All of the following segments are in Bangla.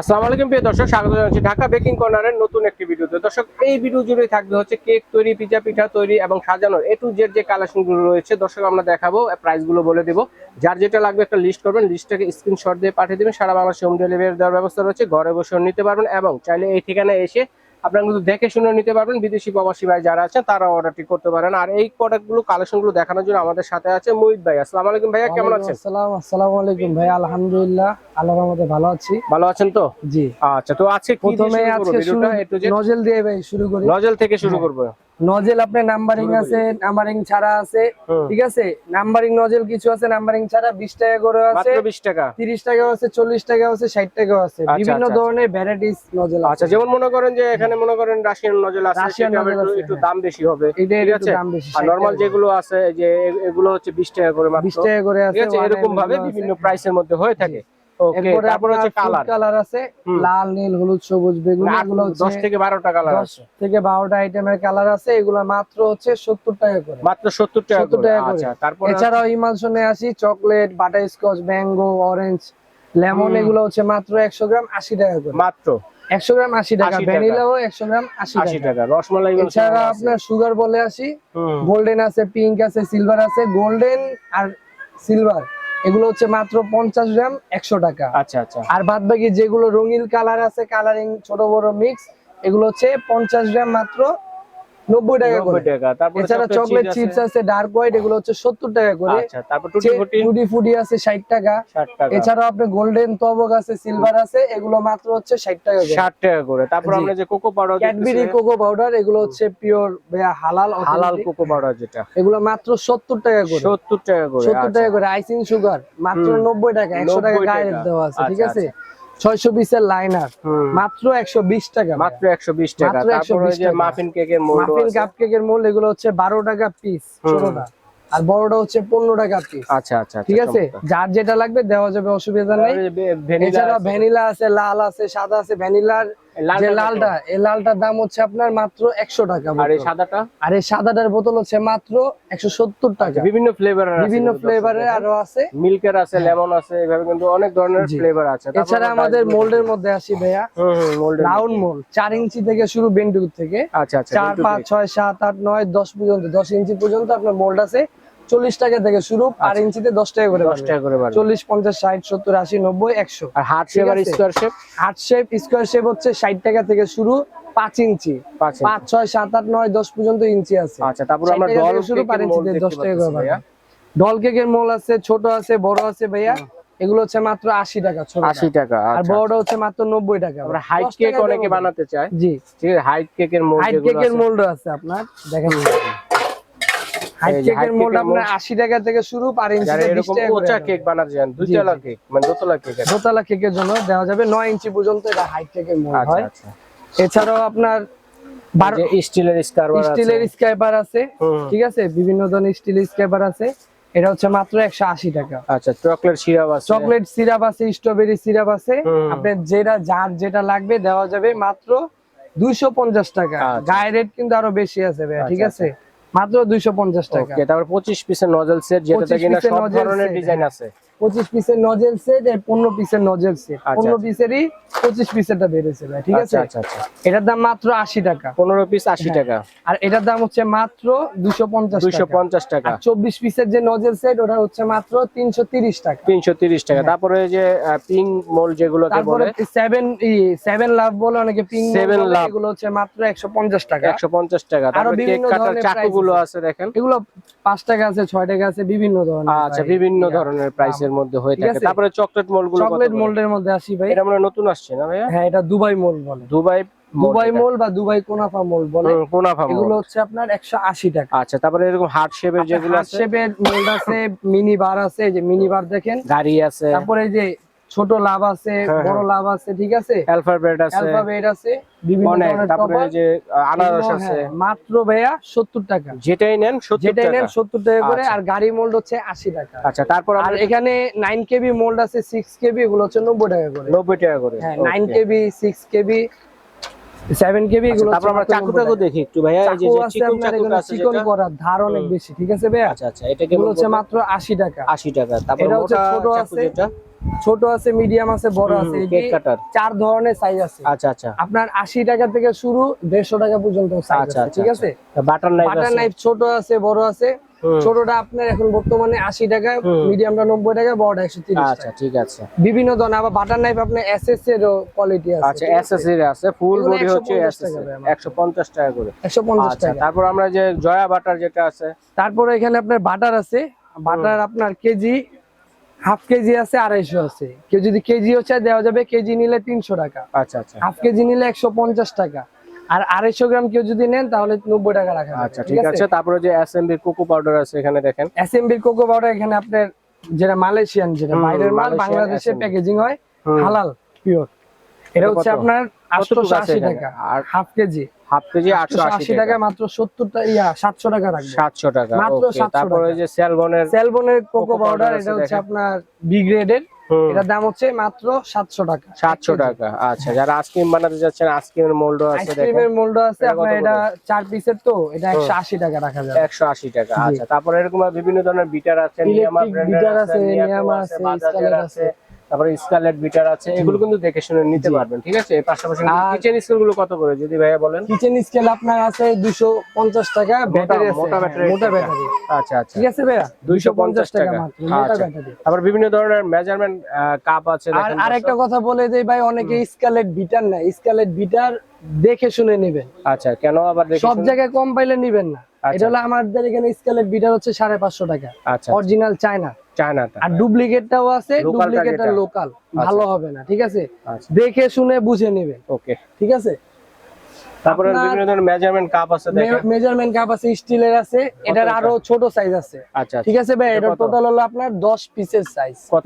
আসসালামু আলাইকুম প্রিয় দর্শক, স্বাগত জানাচ্ছি ঢাকা বেকিং কর্নারের নতুন একটি ভিডিওতে। দর্শক, এই ভিডিও জুড়ে থাকবে হচ্ছে কেক তৈরি পিজা পিঠা তৈরি এবং সাজানোর এ টু জেড যে কালেকশনগুলো রয়েছে, দর্শক, আমরা দেখাবো প্রাইসগুলো বলে দেবো। যার যেটা লাগবে একটা লিস্ট করবেন লিস্টটাকে স্ক্রিনশট দিয়ে পাঠিয়ে দেবেন। সারা বাংলাদেশে হোম ডেলিভারি দেওয়ার ব্যবস্থা রয়েছে, ঘরে বসেও নিতে পারবেন এবং চাইলে এই ঠিকানায় এসে আপনারা কিন্তু দেখে শুনে নিতে পারবেন। বিদেশি প্রবাসী ভাই যারা আছেন তারা অর্ডারটি করতে পারেন। আর এই প্রোডাক্টগুলো কালেকশনগুলো দেখানোর জন্য আমাদের সাথে আছে মুহিত ভাই। আসসালামু আলাইকুম ভাইয়া কেমন আছেন? আসসালাম আসসালামু আলাইকুম ভাই। আলহামদুলিল্লাহ আল্লাহর রহমতে ভালো আছি। ভালো আছেন তো? জি। আচ্ছা তো আজকে কি দিয়ে প্রথমে শুরু করব আজকে to দিয়ে ভাই শুরু করি। নজল থেকে শুরু করব। নজেল আপনার নাম্বারিং আছে নাম্বারিং ছাড়া আছে ঠিক আছে? নাম্বারিং নজেল কিছু আছে নাম্বারিং ছাড়া 20 টাকা করে আছে বিশ টাকা। 30 টাকা আছে 40 টাকা আছে 60 টাকা আছে। আচ্ছা, বিভিন্ন আচ্ছা, ধরনের ভ্যারাইটিস নজেল আছে। আচ্ছা যেমন মনে করেন যে এখানে মনে করেন রাশিয়ান নজেল আছে একটু হ্যাঁ। দাম বেশি হবে ঠিক আছে? দাম বেশি আর নরমাল যেগুলো আছে যে এগুলো হচ্ছে বিশ টাকা করে মাত্র। 20 টাকা করে আছে এরকম ভাবে বিভিন্ন প্রাইসের মধ্যে হয়ে থাকে। তারপর হচ্ছে কালার কালার আছে। লাল নীল হলুদ সবুজ বেগুনি এগুলো দশ হচ্ছে থেকে বারোটা কালার 10 থেকে 12টা আইটেমের কালার আছে। এগুলো মাত্র হচ্ছে 70 টাকা করে। মাত্র সত্তর টাকা 70 করে। টাকা করে। আচ্ছা তারপর এছাড়াও ইমালশনে আসি chocolate butterscotch mango orange lemon এগুলো হচ্ছে মাত্র একশো গ্রাম আশি টাকা করে। মাত্র। একশো গ্রাম আশি টাকা 80 টাকা। ভ্যানিলাও একশো গ্রাম আশি আশি টাকা। টাকা। রসমালাই এছাড়া আপনার সুগার বলে আসি। গোল্ডেন আছে পিঙ্ক আছে সিলভার আছে গোল্ডেন আর সিলভার এগুলো হচ্ছে মাত্র পঞ্চাশ গ্রাম একশো টাকা। আচ্ছা আচ্ছা। আর বাদ বাকি যেগুলো রঙিন কালার আছে কালারিং ছোট বড় মিক্স এগুলো হচ্ছে পঞ্চাশ গ্রাম মাত্র নব্বই টাকা নব্বই করে। টাকা। তারপর এছাড়া চকলেট চিপস আছে। ডার্ক হোয়াইট এগুলো হচ্ছে সত্তর টাকা করে। আচ্ছা তারপর টুটি ফুটি টুটি ফুটি আছে ষাট টাকা। ষাট টাকা। এছাড়াও আপনার গোল্ডেন তবক আছে সিলভার আছে এগুলো মাত্র হচ্ছে ষাট টাকা করে। ষাট টাকা করে। তারপর আমরা যে cocoa powder Cadbury cocoa powder এগুলো হচ্ছে পিওর হালাল হালাল কোকো পাউডার যেটা। এগুলো মাত্র সত্তর টাকা করে। সত্তর টাকা করে সত্তর আচ্ছা। টাকা করে আইসিং সুগার মাত্র হুম। নব্বই টাকা একশো টাকা 90 গায়ে দেওয়া আছে ঠিক আচ্ছা, আছে? ছয়শো পিসের লাইনার। মাত্র একশো বিশ টাকা মাত্র একশো বিশ টাকা। মাত্র তারপর ওই 120 যে টাকা। মাফিন কেকের মাফিন কাপ কেকের মূল্য এগুলো হচ্ছে বারো টাকা পিস। ছোটটা। আর বড়টা হচ্ছে পনেরো টাকা পিস আচ্ছা আচ্ছা ঠিক আছে? যার যেটা লাগবে দেওয়া যাবে অসুবিধা নেই। ভ্যানিলা আছে লাল আছে সাদা আছে ভ্যানিলার যে লালটা এই লালটার দাম হচ্ছে আপনার মাত্র একশো টাকা আর এই সাদাটা? আর এই সাদাটার বোতল হচ্ছে মাত্র একশো সত্তর টাকা। বিভিন্ন ফ্লেভার বিভিন্ন ফ্লেভারের আরও আছে। মিল্কের আছে লেমন আছে এভাবে কিন্তু অনেক ধরনের ফ্লেভার আছে। এছাড়া আমাদের মোল্ডের মধ্যে আসি ভাইয়া। রাউন্ড মোল্ড চার ইঞ্চি থেকে শুরু বেন্ডুর থেকে। আচ্ছা আচ্ছা চার পাঁচ ছয় সাত আট নয় দশ পর্যন্ত দশ ইঞ্চি পর্যন্ত আপনার মোল্ড আছে। চল্লিশ টাকা থেকে শুরু আর আচ্ছা। ইঞ্চিতে দশ টাকা করে দশ টাকা করে চল্লিশ পঞ্চাশ ষাট সত্তর আশি নব্বই একশো। আর হার্ট শেপ আর square shape heart shape square shape হচ্ছে ষাট টাকা থেকে শুরু পাঁচ ইঞ্চি। পাঁচ ছয় সাত আট নয় দশ পর্যন্ত ইঞ্চি আছে। আচ্ছা তারপর আমরা ডল শুরু পার কেকের ইঞ্চিতে দশ টাকা করে পাচ্ছি ভাইয়া। বাড়বে। ডল কেকের মোল আছে ছোট আছে বড় আছে ভাইয়া। এগুলো হচ্ছে মাত্র আশি টাকা আশি টাকা আর আচ্ছা বড়টা হচ্ছে মাত্র নব্বই টাকা। আমরা হাইট কেক অনেকে বানাতে চায়। জি। ঠিক আছে হাইট কেকের মোল্ড হাইট কেকের মোল্ড আছে আপনার। দেখেন। কেকের আপনার mold। আশি টাকা থেকে শুরু পার এরকম কেক বানাতে কেক মানে দোতলা কেক দোতলা কেকের জন্য দেওয়া যাবে ইঞ্চি পর্যন্ত এটা হাইট কেকের আচ্ছা হয়। আচ্ছা। এছাড়াও আপনার স্টিলের আছে। স্টিলের স্ক্রাইবার আছে ঠিক আছে? বিভিন্ন ধরনের স্ক্রাইবার আছে। এটা হচ্ছে মাত্র একশো আশি টাকা। আচ্ছা চকলেট সিরাপ আছে। চকলেট সিরাপ আছে স্ট্রবেরি সিরাপ আছে। আপনার যেটা যার যেটা লাগবে দেওয়া যাবে মাত্র দুইশো পঞ্চাশ টাকা। আচ্ছা। গায়ে রেট কিন্তু আরও বেশি আছে ভাইয়া ঠিক আছে? মাত্র দুইশো পঞ্চাশ টাকা ওকে তারপর 25 পিসের নজল সেট যেটা 25 কিনা সব ধরনের ডিজাইন। আছে পঁচিশ পিসের নজেল সেট আর পনেরো পিসের নজেল সেট আচ্ছা, পনেরো আচ্ছা। পিসেরই পঁচিশ পিসেরটা বেড়েছে ভাই ঠিক আছে? আচ্ছা আচ্ছা। আচ্ছা এটার দাম মাত্র আশি টাকা। 15 পিস 80 হ্যাঁ। টাকা। আর এটার দাম হচ্ছে মাত্র দুশো পঞ্চাশ টাকা। 250 টাকা। চব্বিশ পিসের যে নজেল সেট ওটা হচ্ছে মাত্র তিনশো তিরিশ টাকা। 330 টাকা। হ্যাঁ। তারপরে যে পিঙ্ক মোল যেগুলোকে তারপরে সেভেন সেভেন লাভ বলে অনেকে পিঙ্ক সেভেন লাভ এগুলো হচ্ছে মাত্র একশো পঞ্চাশ টাকা। 150 টাকা। তারপরে কেক বিভিন্ন ধরনের চাকুগুলো আছে দেখেন? এগুলো পাঁচ টাকা আছে ছয় টাকা আছে বিভিন্ন ধরনের আচ্ছা বিভিন্ন ধরনের প্রাইসের মধ্যে হয়ে থাকে। তারপরে চকলেট মোলগুলো চকলেট মোল্ডের মধ্যে আসি ভাই। এটা আমরা নতুন আসছে না ভাই হ্যাঁ এটা দুবাই মোল্ড বলে। দুবাই দুবাই মোল বা দুবাই কোনাফা মোল বলে। কোনাফা এগুলো হচ্ছে আপনার একশো আশি টাকা। আচ্ছা তারপরে এরকম হার্ট শেপের যেগুলো আছে। শেপের মোল্ড আছে মিনি বার আছে এই যে মিনি বার দেখেন। গাড়ি আছে। তারপরে এই যে ছোট লাভ আছে হ্যাঁ, বড় লাভ আছে ঠিক আছে? অ্যালফাবেট আছে। অ্যালফাবেট আছে বিভিন্ন ধরনের তারপরে যে আনারস আছে। হ্যাঁ, মাত্র ভাইয়া সত্তর টাকা। যেটাই নেন 70 টাকা। যেটাই নেন টাকা সত্তর টাকা করে আচ্ছা। আর গাড়ি মোল্ড হচ্ছে আশি টাকা। আচ্ছা তারপর আর এখানে নাইন কেবি মোল্ড আছে সিক্স কেবি এগুলো হচ্ছে নব্বই টাকা করে। 90 টাকা করে। হ্যাঁ Okay. Nine KB six KB seven KB এগুলো তারপর আমরা চাকু টাকু। দেখি একটু ভাইয়া এই যে চিকন চাকুটা আছে চিকন করার ধার অনেক বেশি ঠিক আছে ভাইয়া? আচ্ছা আচ্ছা এটা কেমন হচ্ছে মাত্র আশি টাকা। 80 টাকা। তারপর এটা হচ্ছে ছোট আছে। যেটা? ছোট আছে মিডিয়াম আছে বড় আছে কেক কাটার চার ধরনের সাইজ আছে। আচ্ছা আচ্ছা। আপনার আশি টাকা থেকে শুরু দেড়শো টাকা পর্যন্ত সাইজ আচ্ছা আছে আচ্ছা ঠিক আছে? বাটার নাইফ বাটার নাইফ ছোট আছে বড় আছে। ছোটটা আপনার এখন বর্তমানে আশি টাকা হুম। মিডিয়ামটা নব্বই টাকা বড়টা একশো আচ্ছা ঠিক আছে। বিভিন্ন ধরনের আবার বাটার নাইফ আপনার এসএস এর কোয়ালিটি আছে আচ্ছা এসএসসি আছে? ফুল বডি হচ্ছে 150 এসএসসি টাকা 150 টাকা করে। একশো পঞ্চাশ আচ্ছা টাকা। তারপর আমরা যে জয়া বাটার যেটা আছে? তারপরে এখানে আপনার বাটার আছে। বাটার আপনার কেজি হাফ কেজি আছে আড়াইশো আছে। কেউ যদি কেজিও চায় দেওয়া যাবে কেজি নিলে তিনশো টাকা। আচ্ছা আচ্ছা। হাফ কেজি নিলে একশো পঞ্চাশ টাকা। আর আড়াইশো গ্রাম কেউ যদি নেন তাহলে নব্বই টাকা রাখা আচ্ছা ঠিক আছে? তারপরে যে এসএমবি কোকো পাউডার আছে এখানে দেখেন। এসএমবির কোকো পাউডার এখানে আপনার যেটা মালয়েশিয়ান যেটা বাইরের মাল বাংলাদেশে প্যাকেজিং হয় হালাল পিওর এটা হচ্ছে আপনার আটশো আশি টাকা আর হাফ কেজি। হাফ কেজি আটশো 880 আশি টাকা। মাত্র সত্তর টাকা সাতশো টাকা রাখবে। 700 টাকা মাত্র ওকে 700 তারপর। যে সেলবনের সেলবনের কোকো পাউডার এটা হচ্ছে আপনার বি গ্রেডের এটার দাম হচ্ছে মাত্র সাতশো টাকা। 700 টাকা আচ্ছা যারা আইসক্রিম বানাতে যাচ্ছেন আইসক্রিমের মোল্ডও আছে আইসক্রিমের মোল্ড আছে আপনার এটা চার পিসের তো এটা একশো আশি টাকা রাখা যাবে। 180 টাকা আচ্ছা তারপর এরকম বিভিন্ন ধরনের বিটার আছে নিয়ামা ব্র্যান্ডের আছে আছে, নিয়ামা আছে আছে, তারপরে স্কারলেট বিটার আছে এগুলো কিন্তু দেখে শুনে নিতে পারবেন ঠিক আছে? পাশাপাশি কিচেন স্কুলগুলো কত করে যদি ভাইয়া বলেন? কিচেন স্কেল আপনার আছে দুশো পঞ্চাশ টাকা ব্যাটারি মোটা হ্যাঁ, ব্যাটারি মোটা ব্যাটারি আচ্ছা আচ্ছা। ঠিক আছে ভাইয়া? দুইশো পঞ্চাশ টাকা মাত্র মোটা আচ্ছা। ব্যাটারি তারপর বিভিন্ন ধরনের মেজারমেন্ট কাপ আছে আর আরেকটা কথা বলে দেই ভাই অনেকে স্কালেট বিটার না স্কালেট বিটার দেখে শুনে নেবেন। আচ্ছা কেন আবার দেখি সব জায়গায় কম পাইলে নিবেন না। আচ্ছা। এটা হলো আমাদের এখানে স্কালেট বিটার হচ্ছে সাড়ে পাঁচশো টাকা। আচ্ছা অরিজিনাল চায়না চায়নাটা আর ডুপ্লিকেটটাও আছে ডুপ্লিকেটটা লোকাল ভালো হবে না ঠিক আছে? আচ্ছা। দেখে শুনে বুঝে নেবেন ওকে। ঠিক আছে? তারপরে আপনার- বিভিন্ন ধরনের মেজারমেন্ট কাপ আছে দেখেন। মেজারমেন্ট কাপ আছে স্টিলের আছে এটার আরও ছোট সাইজ আছে। আচ্ছা ঠিক আছে ভাই এটা এটা কত? টোটাল হলো আপনার 10 পিসের সাইজ কত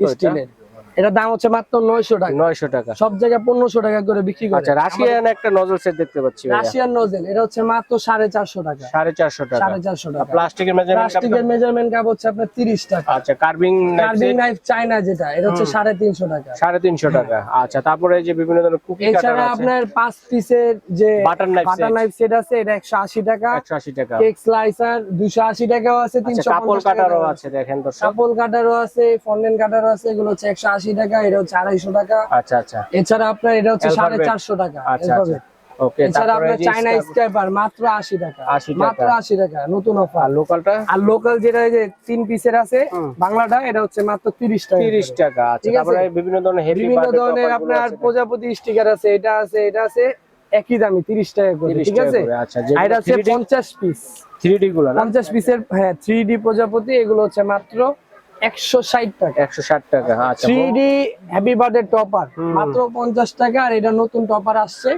এটা? দাম হচ্ছে মাত্র 900 টাকা। 900 টাকা। সব জায়গায় 1500 টাকা করে বিক্রি করে। আচ্ছা রাশিয়ান একটা নজল সেট দেখতে পাচ্ছি রাশিয়ান নোজেল এটা হচ্ছে মাত্র 450 টাকা। 450 টাকা। 450 টাকা। প্লাস্টিকের মেজারমেন্ট প্লাস্টিকের মেজারমেন্ট কাপ হচ্ছে আপনার 30 টাকা। আচ্ছা কার্ভিং কার্ভিং নাইফ চায়না যেটা এটা হচ্ছে 350 টাকা। সাড়ে তিনশো টাকা। আচ্ছা তারপরে এই যে বিভিন্ন ধরনের কুকি কাটার এছাড়া আপনার পাঁচ পিসের যে Butter knife butter. Knife set আছে এটা 180 টাকা। একশো আশি টাকা। কেক স্লাইসার 280 টাকাও আছে আচ্ছা 350 কাপল কাটারও আছে। দেখেন দর্শক। কাপল কাটারও আছে ফন্ডেন কাটারও আছে এগুলো হচ্ছে একশো আশি আশি টাকা এটা হচ্ছে আড়াইশো টাকা। আচ্ছা আচ্ছা। এছাড়া আপনার এটা হচ্ছে সাড়ে চারশো টাকা আচ্ছা আচ্ছা। ওকে এছাড়া আপনার চাইনা স্কার্ফ- মাত্র আশি টাকা। 80 টাকা। মাত্র আশি টাকা নতুন অফার লোকালটা আর লোকাল যেটা যে তিন পিসের আছে বাংলাটা এটা হচ্ছে মাত্র তিরিশ টাকা। তিরিশ করে। টাকা আচ্ছা। তারপরে বিভিন্ন ধরনের হেভি বিভিন্ন ধরনের আপনার প্রজাপতি স্টিকার আছে এটা আছে এটা আছে একই দামি তিরিশ টাকা করে ঠিক আছে? আচ্ছা আর এটা হচ্ছে পঞ্চাশ পিস থ্রি ডি গুলো না? পঞ্চাশ পিসের হ্যাঁ থ্রি ডি প্রজাপতি এগুলো হচ্ছে মাত্র একশো ষাট টাকা। একশো ষাট টাকা আচ্ছা থ্রি হ্যাপি বার্থডে টপার মাত্র পঞ্চাশ টাকা আর এটা নতুন টপার আসছে।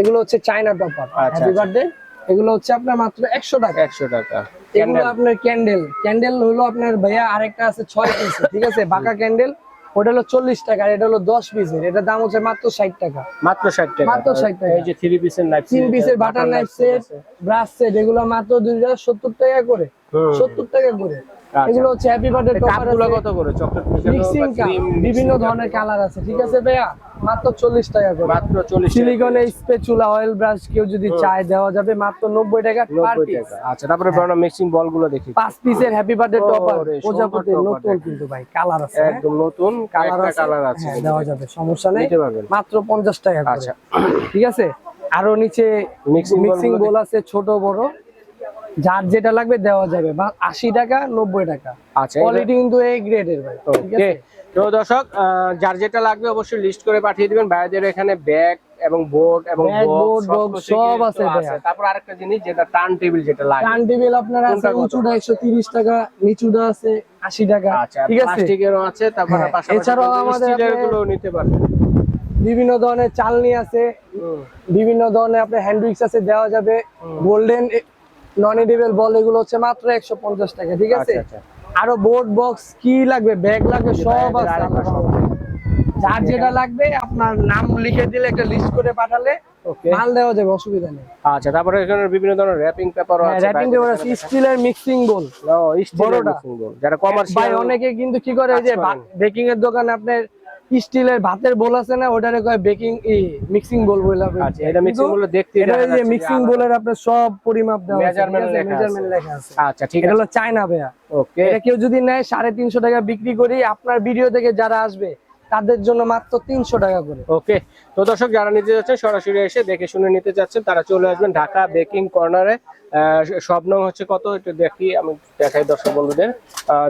এগুলো হচ্ছে চায়না টপার আচ্ছা, হ্যাপি আচ্ছা। বার্থডে এগুলো হচ্ছে আপনার মাত্র একশো টাকা। একশো টাকা। এগুলো আপনার ক্যান্ডেল ক্যান্ডেল হলো আপনার ভাইয়া আরেকটা আছে ছয় পিস ঠিক আছে? বাঁকা ক্যান্ডেল ওটা হলো চল্লিশ টাকা আর এটা হলো দশ পিসের এটার দাম হচ্ছে মাত্র ষাট টাকা। মাত্র ষাট টাকা মাত্র 60 টাকা। এই যে থ্রি পিসের নাইফ তিন পিসের butter knife set brush set এগুলো মাত্র দুই সত্তর টাকা করে। হুম। সত্তর টাকা করে। আচ্ছা। এগুলো হচ্ছে হ্যাপি বার্থডে কাপগুলো কত করে? চকলেট মিক্সিং বিভিন্ন ধরনের কালার আছে ঠিক আছে ভাইয়া? মাত্র চল্লিশ টাকা করে। মাত্র চল্লিশ সিলিকনের স্পেচুলা অয়েল ব্রাশ কেউ যদি চায় দেওয়া যাবে মাত্র নব্বই টাকা পার পিস আচ্ছা তারপরে বড় মিক্সিং বলগুলো দেখি। পাঁচ পিসের হ্যাপি বার্থডে টপার প্রজাপতি নতুন কিন্তু ভাই কালার আছে হ্যাঁ? একদম নতুন কালার কালার আছে। হ্যাঁ, দেওয়া যাবে সমস্যা নেই। মাত্র পঞ্চাশ টাকা করে। আচ্ছা। ঠিক আছে? আরও নিচে মিক্সিং বোল আছে ছোট বড়। যার যেটা লাগবে দেওয়া যাবে। বা আশি টাকা নব্বই টাকা। আচ্ছা কোয়ালিটি কিন্তু এই গ্রেডের ভাই। ওকে তো দর্শক যার যেটা লাগবে অবশ্যই লিস্ট করে পাঠিয়ে দিবেন। ভাইদের এখানে ব্যাগ এবং বোর্ড এবং সব আছে তারপর আরেকটা জিনিস যেটা টার্ন টেবিল যেটা লাগে। টার্ন টেবিল আপনার আছে উঁচুটা একশো তিরিশ টাকা নিচুটা আছে আশি টাকা। আচ্ছা ঠিক আছে? প্লাস্টিকেরও আছে তারপর হ্যাঁ, এছাড়াও আমাদেরগুলো নিতে পারবেন। বিভিন্ন ধরনের চালনি আছে। বিভিন্ন ধরনের আপনার হ্যান্ডউইক্স আছে দেওয়া যাবে। গোল্ডেন নন এডিবল বল এগুলো হচ্ছে মাত্র একশো পঞ্চাশ টাকা ঠিক আছে? আচ্ছা, আচ্ছা। আরও বোর্ড বক্স কি লাগবে? ব্যাগ লাগবে? সব আছে। যার যেটা লাগবে আপনার নাম লিখে দিলে একটা লিস্ট করে পাঠালে ওকে মাল দেওয়া যাবে অসুবিধা নেই। আচ্ছা তারপরে এখানে বিভিন্ন ধরনের র্যাপিং পেপারও আছে র্যাপিং পেপার আছে। স্টিলের মিক্সিং বোল ও স্টিলের mixing bowl, যারা ভাই অনেকে কিন্তু কি করে এই যে কাজ বেকিং এর দোকানে আপনার স্টিলের ভাতের বোল আছে না ওটারে কয় বেকিং মিক্সিং বোল বলে আচ্ছা এটা মিক্সিংগুলো দেখতে এটা এই যে মিক্সিং। বোলের আপনার সব পরিমাপ দেওয়া। মেজারমেন্ট লেখা আছে। আচ্ছা ঠিক এটা হলো চায়না ভাইয়া। ওকে এটা কেউ যদি নেয় সাড়ে তিনশো টাকা বিক্রি করি আপনার ভিডিও থেকে যারা আসবে তাদের জন্য মাত্র তিনশো টাকা করে। ওকে, তো দর্শক যারা নিতে যাচ্ছেন সরাসরি এসে দেখে শুনে নিতে চাচ্ছেন তারা চলে আসবেন ঢাকা বেকিং কর্নারে সব নং হচ্ছে কত? একটু দেখি, আমি দেখাই দর্শক বন্ধুদের।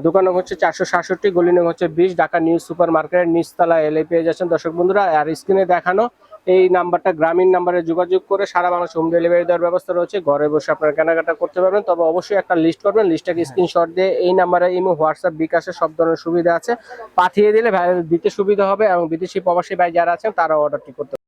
দোকান নং হচ্ছে চারশো সাতষট্টি, গলি নং হচ্ছে বিশ, ঢাকা নিউজ সুপার মার্কেটের নিচতলা এলে পেয়ে যাচ্ছেন দর্শক বন্ধুরা। আর স্ক্রিনে দেখানো এই নাম্বারটা গ্রামীণ নাম্বারে যোগাযোগ করে সারা বাংলাদেশ হোম ডেলিভারি দেওয়ার ব্যবস্থা রয়েছে। ঘরে বসে আপনারা কেনাকাটা করতে পারবেন। তবে অবশ্যই একটা লিস্ট করবেন। লিস্টটাকে স্ক্রিনশট দিয়ে এই নাম্বারে ইমো হোয়াটসঅ্যাপ বিকাশে সব ধরনের সুবিধা আছে। পাঠিয়ে দিলে দিতে সুবিধা হবে এবং বিদেশি প্রবাসী ভাই যারা আছেন তারা অর্ডারটি করতে